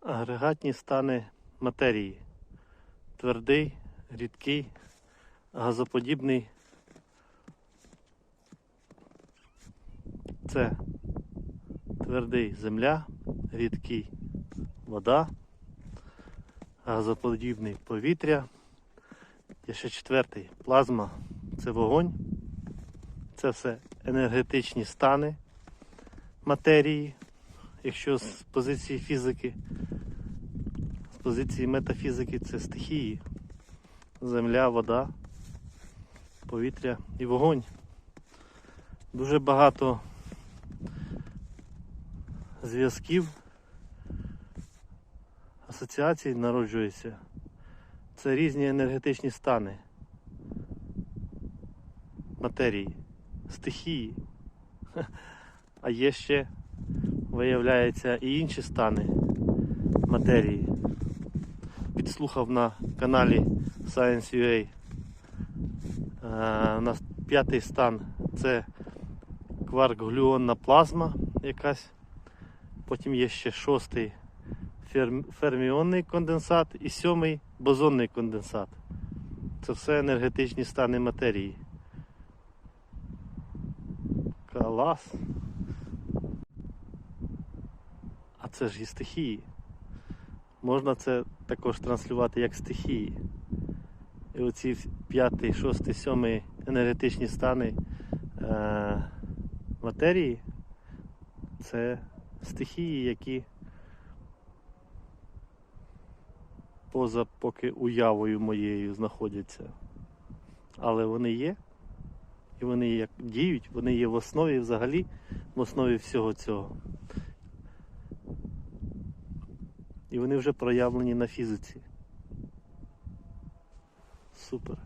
агрегатні стани матерії. Твердий, рідкий, газоподібний. Це твердий земля, рідкий вода, газоподібний повітря. Є ще четвертий плазма це вогонь. Це все енергетичні стани матерії, якщо з позиції фізики, з позиції метафізики це стихії. Земля, вода, повітря і вогонь. Дуже багато зв'язків, асоціацій народжується. Це різні енергетичні стани матерії, стихії. А є ще, виявляється, і інші стани матерії. Підслухав на каналі Science.ua. Е, У нас п'ятий стан це кварк-глюонна плазма якась. Потім є ще шостий ферміонний конденсат і сьомий бозонний конденсат. Це все енергетичні стани матерії. Клас. Це ж і стихії. Можна це також транслювати як стихії. І оці в- п'ятий, шостий, сьомий енергетичні стани е- матерії це стихії, які поза поки уявою моєю знаходяться. Але вони є. І вони як діють, вони є в основі взагалі, в основі всього цього. І вони вже проявлені на фізиці. Супер.